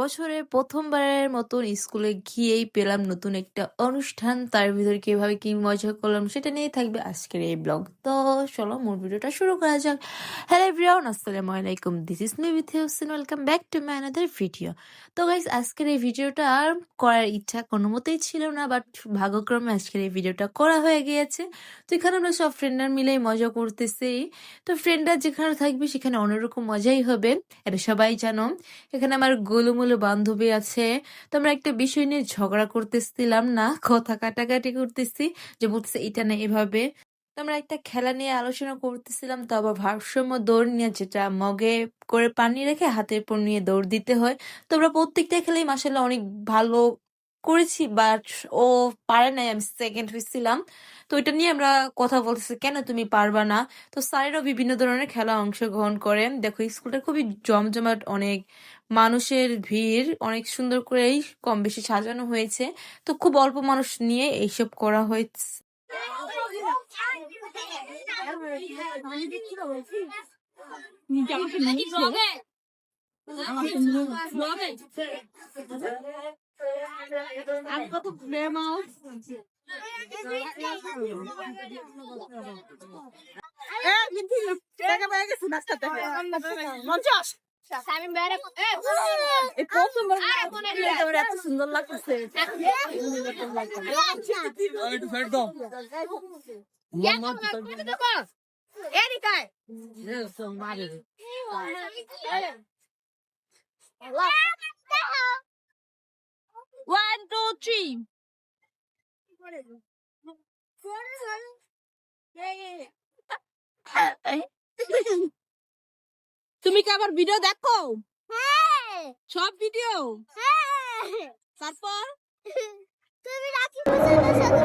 বছরের প্রথমবারের মতন স্কুলে গিয়েই পেলাম নতুন একটা অনুষ্ঠান। তার ভিতরে কীভাবে কি মজা করলাম সেটা নিয়ে থাকবে আজকের এই ব্লগ। তো চলো মূল ভিডিওটা শুরু করা যাক। হ্যালো এভরিওয়ান আসসালামু আলাইকুম। This is me with Hossain welcome back to my another video তো গাইস আজকের এই ভিডিওটা আর করার ইচ্ছা কোনো মতেই ছিল না বাট ভাগ্যক্রমে আজকের এই ভিডিওটা করা হয়ে গিয়েছে। তো এখানে আমরা সব ফ্রেন্ডরা মিলেই মজা করতেছি। তো ফ্রেন্ডরা যেখানে থাকবে সেখানে অন্যরকম মজাই হবে। এটা সবাই জানো। এখানে আমার গোলুমুলু বান্ধবী আছে, তো আমরা একটা বিষয় নিয়ে ঝগড়া করতেছিলাম না, কথা কাটাকাটি করতেছি, যে বলতেছে এটা না এভাবে। আমরা একটা খেলা নিয়ে আলোচনা করতেছিলাম, তো আবার ভারসাম্য দৌড় নিয়ে যেটা মগে করে পানি রেখে হাতের উপর নিয়ে দৌড় দিতে হয়। তো আমরা প্রত্যেকটা খেলেই মাসাল্লাহ অনেক ভালো করেছি বাট ও পারে নাই, আমি সেকেন্ড হয়েছিলাম তো এটা নিয়ে আমরা কথা বলতেছি, কেন তুমি পারবা না? তো স্যারেরাও বিভিন্ন ধরনের খেলা অংশগ্রহণ করেন। দেখো, স্কুলটা খুবই জমজমাট, অনেক মানুষের ভিড় অনেক সুন্দর করেই কম বেশি সাজানো হয়েছে। তো খুব অল্প মানুষ নিয়ে এইসব করা হয়েছে। আমি কত ফেমাস এ কিন্তু টাকা পেয়ে গেছি নাস্তা থেকে পঞ্চাশ এই তুমি কি আবার ভিডিও দেখো? সব ভিডিও তারপর? তুমি রাখি বসানোর সাথে।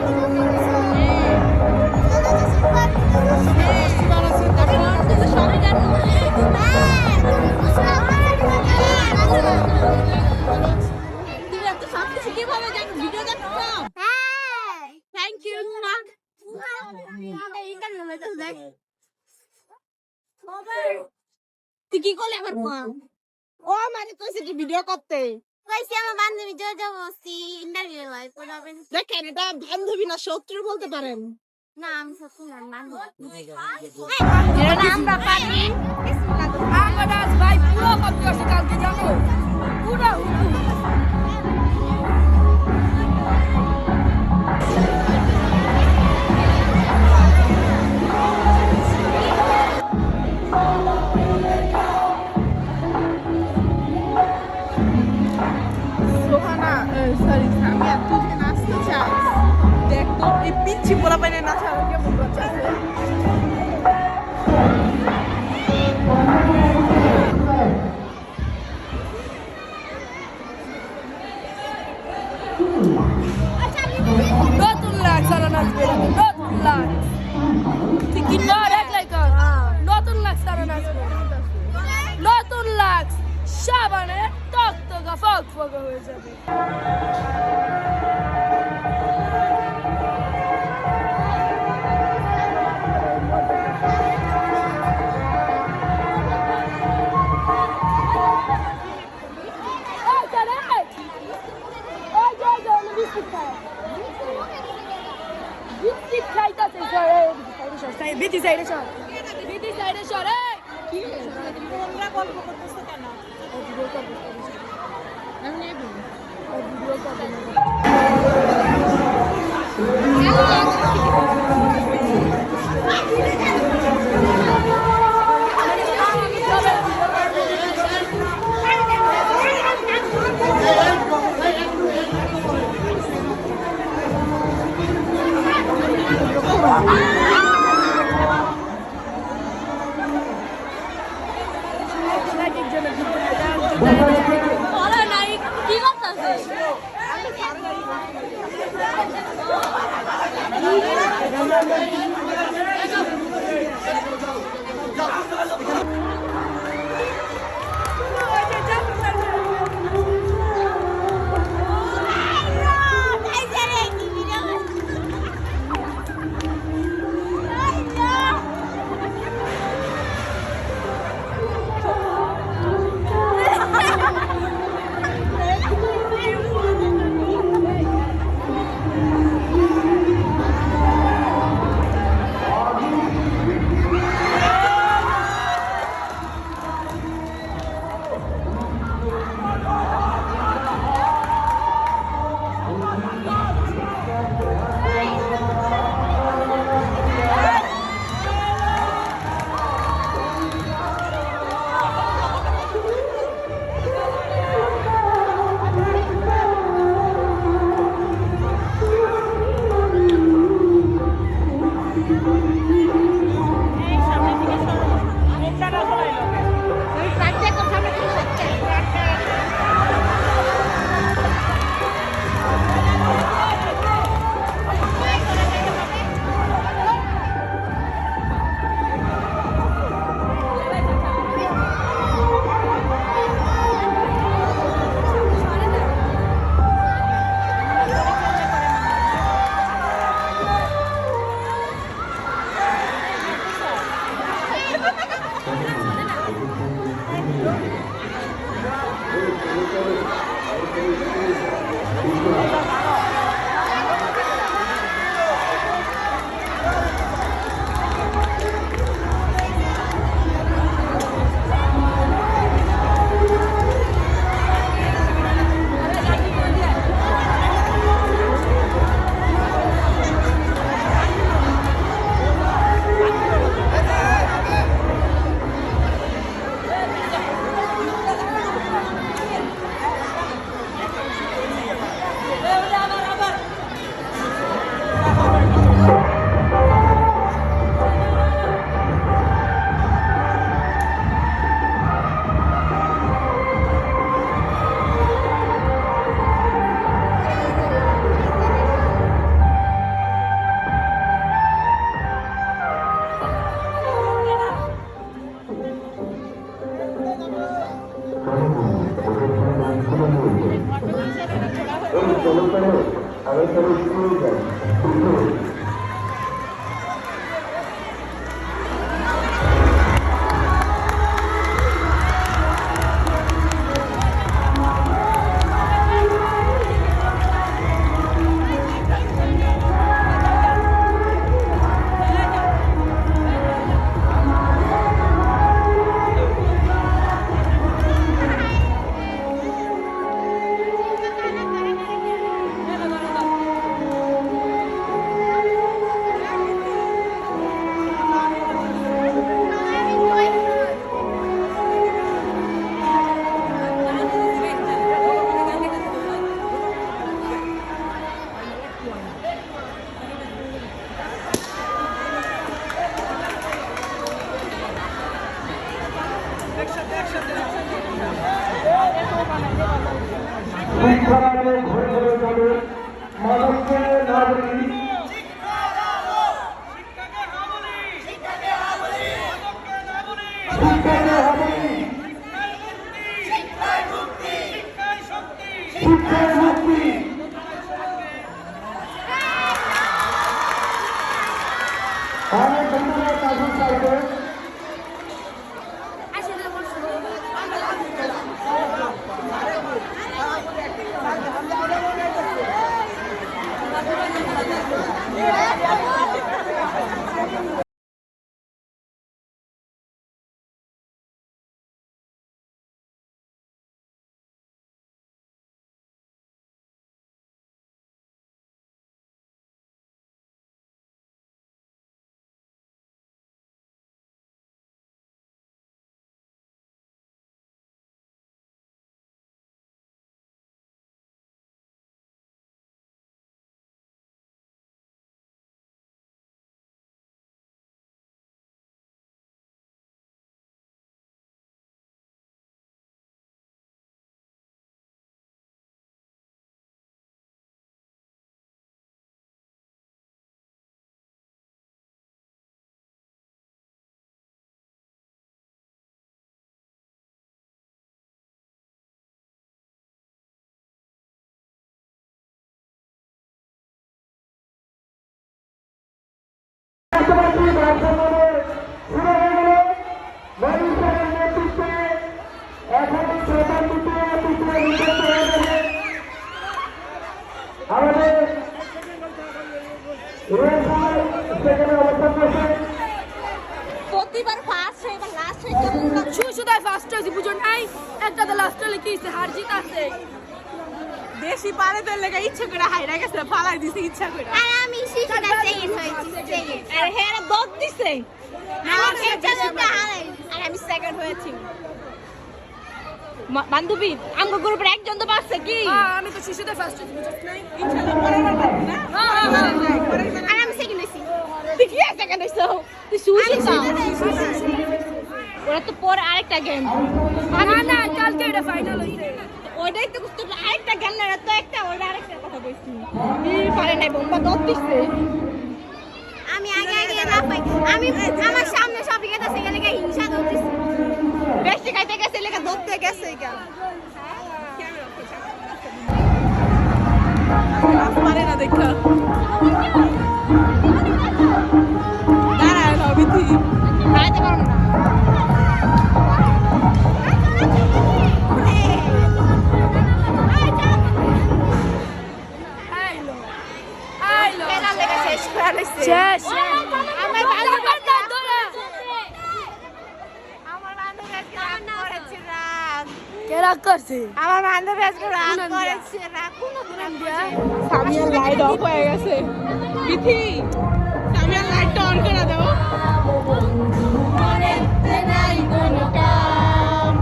ভিডিও জানো তুমি এত সব কিছু কীভাবে জানো ভিডিও করতে। থ্যাংক আমার বান্ধবী কি করলে ও মানে কইছে যে ভিডিও করতে দেখেন এটা বান্ধবী না শত্রু বলতে পারেন। আমরা পারি আমরা ভাই পুরো কপি কালকে জানো? পুরো নতুন লাগ সারা নাচবে নতুন লাগ তুই কি নরেক লাইক নতুন লাগ সারা নাচবে নতুন লাগ সাবানে টক টকা ফক ফক হয়ে যাবে। বিটি শিক্ষাকে ঘরে ঘরে যাবে মানুষকে নাগরিক বর্তমানে শুরু হয়ে গেছে আমাদের সেখানে অবস্থান শুধু ফার্স্ট হয়েছি, বুঝো নাই? একটা তো লাস্ট হলে কি হার জিত আছে। বেশি পারে তোর লেগে ইচ্ছা করে হাইরা গেছে ফালাই দিছে ইচ্ছা করে। আর আমি শিশুটা সেকেন্ড হয়েছি সেকেন্ড আর হেরা দত দিছে। আমার হারাই। আর আমি সেকেন্ড হয়েছি। বান্ধবী আমগো গ্রুপের একজন তো পাচ্ছে কি? হ্যাঁ, আমি তো শিশুদের ফার্স্ট হয়েছি নাই ইনশাআল্লাহ পরের বার পারবি না। হ্যাঁ, হ্যাঁ, হ্যাঁ। আর আমি সেকেন্ড হয়েছি। তুই কি সেকেন্ড হইছো তুই তো আমি ওরা তো পরে আরেকটা গেম না না কালকে এটা ফাইনাল হইছে ওইটাই তো তোর আরেকটা গেম না তো একটা ওইটা আরেকটা কথা কইছি। পারে নাই বোম্বা দত দিছে আমি আগে আগে না পাই। আমি আমার সামনে সবই গেছে সেখানে গিয়ে হিংসা করতেছি বেশি খাইতে গেছে লেখা ধরতে গেছে কেন পারে না দেখা। করছে? আমার বান্ধবী আজকে রাগ। করেছে দিয়া সামিয়ার লাইট অফ হয়ে গেছে। বিথি সামিয়ার লাইটটা অন করে দাও। নাই কোনো কাম।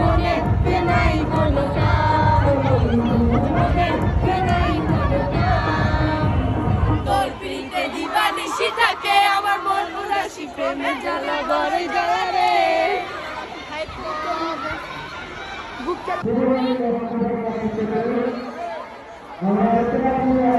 মনেতে নাই কোনো কাম। মনেতে নাই কোনো কাম। তোর পিড়িতে দিবানিশি থাকে আমার মন উদাসী প্রেমের জ্বালা বড় জ্বালা রে criatura